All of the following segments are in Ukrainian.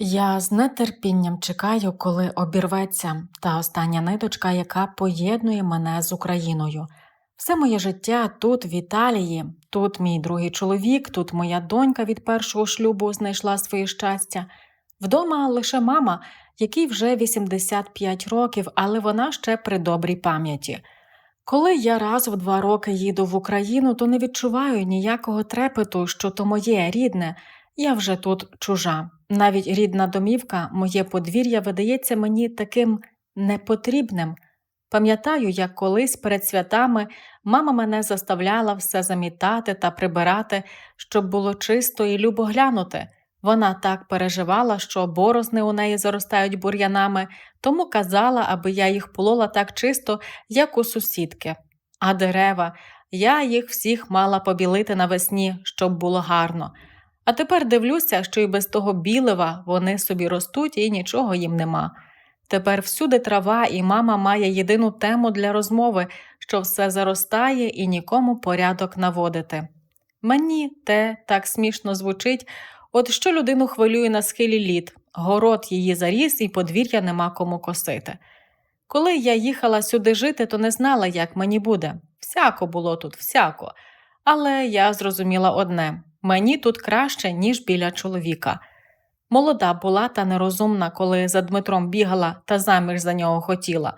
Я з нетерпінням чекаю, коли обірветься та остання ниточка, яка поєднує мене з Україною. Все моє життя тут, в Італії, тут мій другий чоловік, тут моя донька від першого шлюбу знайшла своє щастя. Вдома лише мама, якій вже 85 років, але вона ще при добрій пам'яті. Коли я раз в два роки їду в Україну, то не відчуваю ніякого трепету, що то моє рідне, я вже тут чужа. Навіть рідна домівка, моє подвір'я видається мені таким непотрібним. Пам'ятаю, як колись перед святами мама мене заставляла все замітати та прибирати, щоб було чисто і любо глянути. Вона так переживала, що борозни у неї заростають бур'янами, тому казала, аби я їх полола так чисто, як у сусідки. А дерева, я їх всіх мала побілити навесні, щоб було гарно. А тепер дивлюся, що і без того білива вони собі ростуть і нічого їм нема. Тепер всюди трава, і мама має єдину тему для розмови, що все заростає і нікому порядок наводити. Мені те так смішно звучить, от що людину хвилює на схилі літ, город її заріс і подвір'я нема кому косити. Коли я їхала сюди жити, то не знала, як мені буде. Всяко було тут, всяко. Але я зрозуміла одне мені тут краще, ніж біля чоловіка. Молода була та нерозумна, коли за Дмитром бігала та заміж за нього хотіла.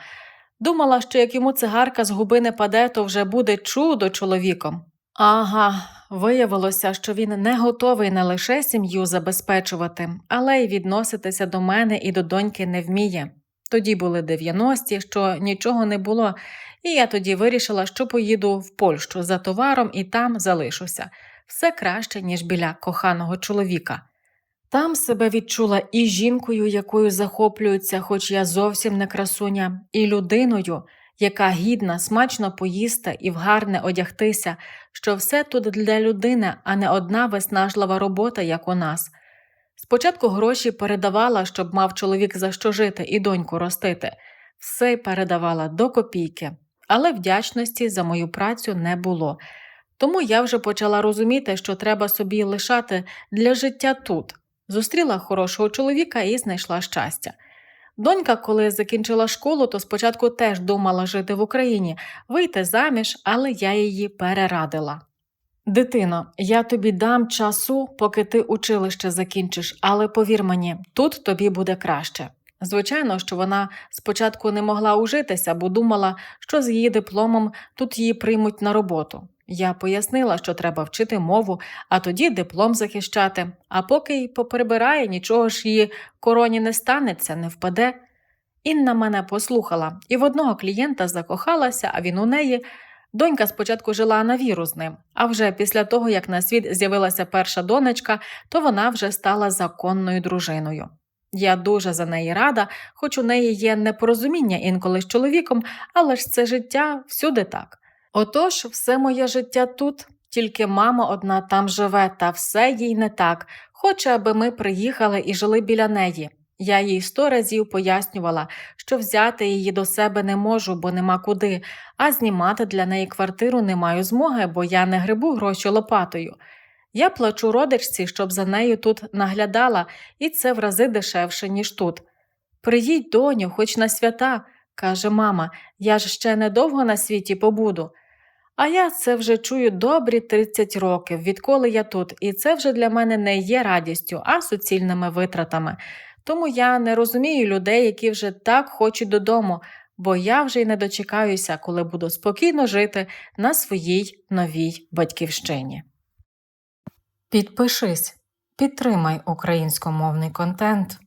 Думала, що як йому цигарка з губи не паде, то вже буде чудо чоловіком. Ага, виявилося, що він не готовий не лише сім'ю забезпечувати, але й відноситися до мене і до доньки не вміє. Тоді були 90-ті, що нічого не було, і я тоді вирішила, що поїду в Польщу за товаром і там залишуся. Все краще, ніж біля коханого чоловіка. Там себе відчула і жінкою, якою захоплюються, хоч я зовсім не красуня, і людиною, яка гідна смачно поїсти і в гарне одягтися, що все тут для людини, а не одна виснажлива робота, як у нас. Спочатку гроші передавала, щоб мав чоловік за що жити і доньку ростити, все передавала до копійки, але вдячності за мою працю не було. Тому я вже почала розуміти, що треба собі лишати для життя тут. Зустріла хорошого чоловіка і знайшла щастя. Донька, коли закінчила школу, то спочатку теж думала жити в Україні, вийти заміж, але я її перерадила. Дитино, я тобі дам часу, поки ти училище закінчиш, але повір мені, тут тобі буде краще. Звичайно, що вона спочатку не могла ужитися, бо думала, що з її дипломом тут її приймуть на роботу. Я пояснила, що треба вчити мову, а тоді диплом захищати, а поки й поприбирає, нічого ж її короні не станеться, не впаде. Інна мене послухала, і в одного клієнта закохалася, а він у неї. Донька спочатку жила на віру з ним, а вже після того, як на світ з'явилася перша донечка, то вона вже стала законною дружиною. Я дуже за неї рада, хоч у неї є непорозуміння інколи з чоловіком, але ж це життя всюди так. Отож, все моє життя тут, тільки мама одна там живе, та все їй не так, хоче, аби ми приїхали і жили біля неї. Я їй сто разів пояснювала, що взяти її до себе не можу, бо нема куди, а знімати для неї квартиру не маю змоги, бо я не грибу гроші лопатою. Я плачу родичці, щоб за нею тут наглядала, і це в рази дешевше, ніж тут. Приїдь, доню, хоч на свята, каже мама, я ж ще недовго на світі побуду. А я це вже чую добрі 30 років, відколи я тут, і це вже для мене не є радістю, а суцільними витратами. Тому я не розумію людей, які вже так хочуть додому, бо я вже й не дочекаюся, коли буду спокійно жити на своїй новій батьківщині. Підпишись, підтримай українськомовний контент.